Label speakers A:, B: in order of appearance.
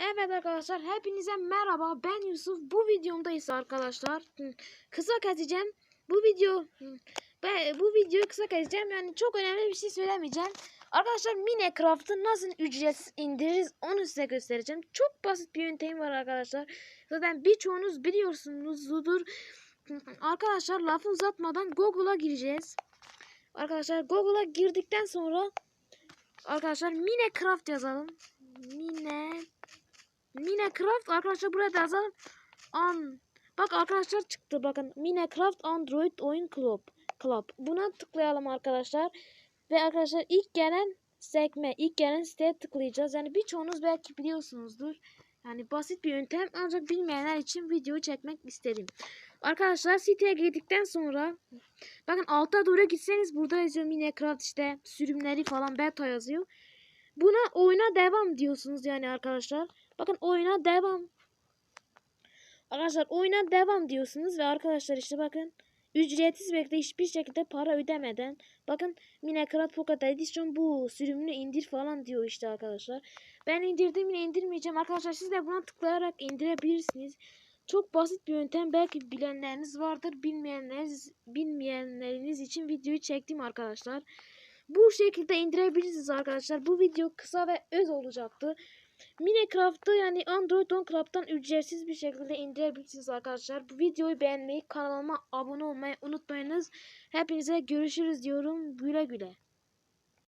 A: Evet arkadaşlar hepinize merhaba. Ben Yusuf. Bu videomdayız arkadaşlar Hı, kısa keseceğim. Bu video bu videoyu kısa keseceğim. Yani çok önemli bir şey söylemeyeceğim. Arkadaşlar Minecraft'ı nasıl ücretsiz indiririz onu size göstereceğim. Çok basit bir yöntem var arkadaşlar. Zaten birçoğunuz biliyorsunuzdur. Arkadaşlar lafı uzatmadan Google'a gireceğiz. Arkadaşlar Google'a girdikten sonra arkadaşlar Minecraft yazalım. Mine Minecraft arkadaşlar burada yazalım. An. Bak arkadaşlar çıktı bakın. Minecraft Android oyun club. Club. Buna tıklayalım arkadaşlar. Ve arkadaşlar ilk gelen sekme, ilk gelen siteye tıklayacağız. Yani birçoğunuz belki biliyorsunuzdur. Yani basit bir yöntem ancak bilmeyenler için videoyu çekmek istedim. Arkadaşlar siteye girdikten sonra bakın alta doğru gitseniz burada yazıyor Minecraft işte sürümleri falan beta yazıyor. Buna oyuna devam diyorsunuz yani arkadaşlar. Bakın oyuna devam. Arkadaşlar oyuna devam diyorsunuz ve arkadaşlar işte bakın ücretsiz bekle hiçbir şekilde para ödemeden bakın Minecraft Pocket Edition bu sürümünü indir falan diyor işte arkadaşlar. Ben indirdim yine indirmeyeceğim arkadaşlar siz de buna tıklayarak indirebilirsiniz. Çok basit bir yöntem belki bilenleriniz vardır bilmeyenleriniz bilmeyenleriniz için videoyu çektim arkadaşlar. Bu şekilde indirebilirsiniz arkadaşlar. Bu video kısa ve öz olacaktı. Minecraft'ı yani Android on Club'dan ücretsiz bir şekilde indirebilirsiniz arkadaşlar. Bu videoyu beğenmeyi, kanalıma abone olmayı unutmayınız. Hepinize görüşürüz diyorum. Güle güle.